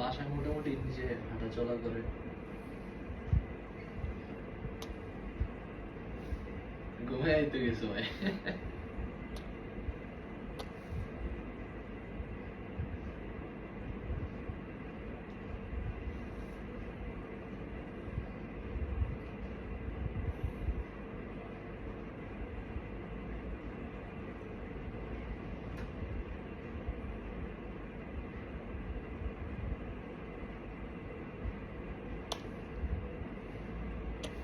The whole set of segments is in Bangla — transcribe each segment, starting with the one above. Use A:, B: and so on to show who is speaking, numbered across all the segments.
A: বাসায় মোটামুটি নিজে হাঁটা চলা করে। ঘুমাই আইতে গেছো ভাই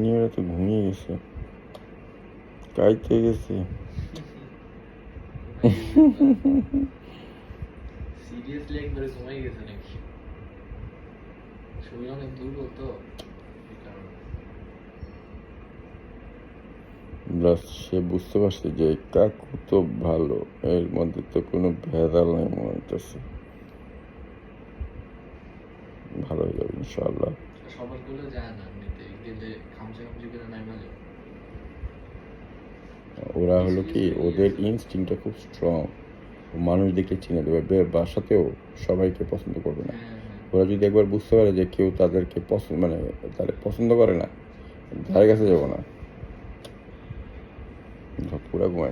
B: মিনিওরা তো ঘুমিয়ে গেছে কাইতে গেছে
A: সিরিয়াসলি একবারে নাকি শরীর অনেক
B: সে বুঝতে পারছে যে কাকু তো ভালো এর মধ্যে তো কোনো ভেজাল নাই মনে হইতেছে ভালো হয়ে যাবে ইনশাল্লাহ
A: সবারগুলো যায় না মানে।
B: ওরা হলো কি ওদের ইনস্টিংটা খুব স্ট্রং মানুষ দেখে চিনে দেবে বাসাতেও সবাইকে পছন্দ করবে না।
A: হ্যাঁ হ্যাঁ।
B: ওরা যদি একবার বুঝতে পারে যে কেউ তাদেরকে পছন্দ মানে তাদের পছন্দ করে না ধারে কাছে যাব না। পুরা ঘুমাই